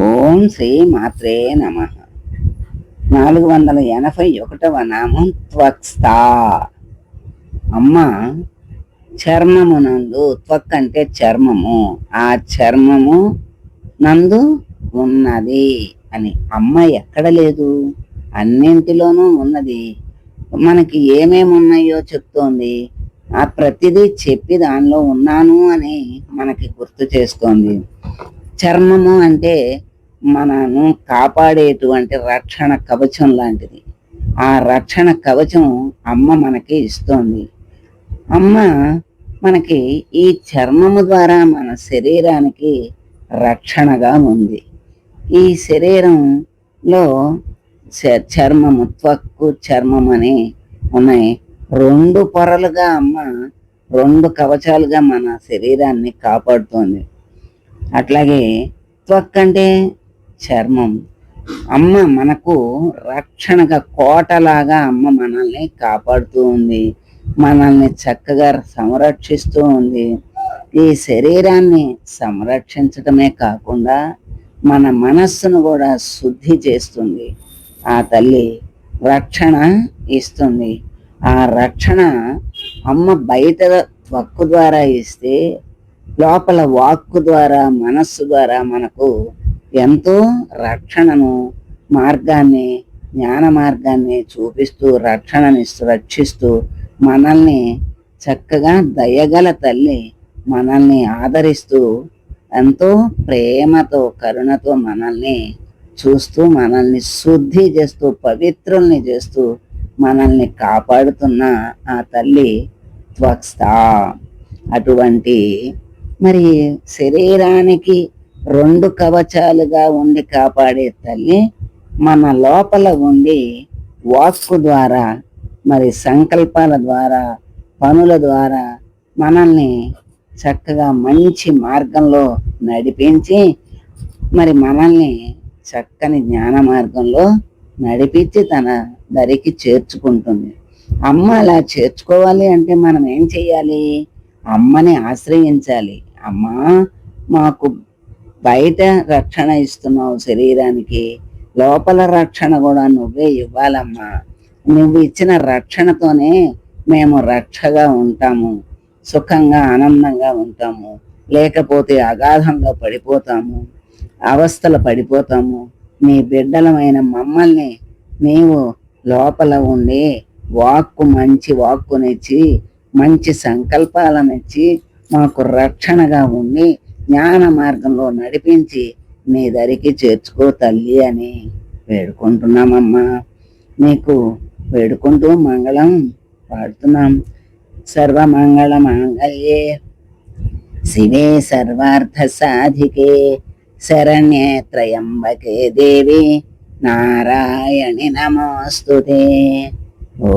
ఓం శ్రీ మాత్రే నమ. నాలుగు వందల ఎనభై ఒకటవ నామం త్వక్స్తా. అమ్మ చర్మమునందు త్వక్ అంటే చర్మము. ఆ చర్మము నందు ఉన్నది అని. అమ్మ ఎక్కడ లేదు? అన్నింటిలోనూ ఉన్నది. మనకి ఏమేమి ఉన్నాయో చెప్తోంది. ఆ ప్రతిదీ చెప్పి దానిలో ఉన్నాను అని మనకి గుర్తు చేస్తోంది. చర్మము అంటే మనను కాపాడేటువంటి రక్షణ కవచం లాంటిది. ఆ రక్షణ కవచం అమ్మ మనకి ఇస్తోంది. అమ్మ మనకి ఈ చర్మము ద్వారా మన శరీరానికి రక్షణగా ఉంది. ఈ శరీరంలో చ- చర్మము త్వక్కు చర్మం అని ఉన్నాయి. రెండు పొరలుగా అమ్మ రెండు కవచాలుగా మన శరీరాన్ని కాపాడుతోంది. అట్లాగే త్వక్ అంటే చర్మం. అమ్మ మనకు రక్షణగా కోటలాగా అమ్మ మనల్ని కాపాడుతూ ఉంది. మనల్ని చక్కగా సంరక్షిస్తూ ఉంది. ఈ శరీరాన్ని సంరక్షించడమే కాకుండా మన మనస్సును కూడా శుద్ధి చేస్తుంది. ఆ తల్లి రక్షణ ఇస్తుంది. ఆ రక్షణ అమ్మ బయట త్వక్కు ద్వారా ఇస్తే లోపల వాక్కు ద్వారా మనస్సు ద్వారా మనకు ఎంతో రక్షణను మార్గాన్ని జ్ఞాన మార్గాన్ని చూపిస్తూ రక్షణని రక్షిస్తూ మనల్ని చక్కగా దయగల తల్లి మనల్ని ఆదరిస్తూ ఎంతో ప్రేమతో కరుణతో మనల్ని చూస్తూ మనల్ని శుద్ధి చేస్తూ పవిత్రుల్ని చేస్తూ మనల్ని కాపాడుతున్న ఆ తల్లి త్వక్స్తా అటువంటి మరి శరీరానికి రెండు కవచాలుగా ఉండి కాపాడే తల్లి మన లోపల ఉండి వాక్కు ద్వారా మరి సంకల్పాల ద్వారా పనుల ద్వారా మనల్ని చక్కగా మంచి మార్గంలో నడిపించి మరి మనల్ని చక్కని జ్ఞాన మార్గంలో నడిపించి తన దరికి చేర్చుకుంటుంది. అమ్మ అలా చేర్చుకోవాలి అంటే మనం ఏం చేయాలి? అమ్మని ఆశ్రయించాలి. అమ్మా మాకు బయట రక్షణ ఇస్తున్నావు శరీరానికి లోపల రక్షణ కూడా నువ్వే ఇవ్వాలమ్మా. నువ్వు ఇచ్చిన రక్షణతోనే మేము రక్షగా ఉంటాము సుఖంగా ఆనందంగా ఉంటాము లేకపోతే అగాధంగా పడిపోతాము అవస్థలు పడిపోతాము. నీ బిడ్డలమైన మమ్మల్ని నీవు లోపల ఉండి వాక్కు మంచి వాక్కునిచ్చి మంచి సంకల్పాలనిచ్చి మాకు రక్షణగా ఉండి జ్ఞాన మార్గంలో నడిపించి నీ దరికి చేర్చుకో తల్లి అని వేడుకుంటున్నామమ్మా. నీకు వేడుకుంటూ మంగళం పాడుతున్నాం. సర్వమంగళ మాంగళ్యే శివే సర్వార్థ సాధికే. శరణ్యే త్రయంబకే దేవి. నారాయణి నమోస్తుతే. ఓ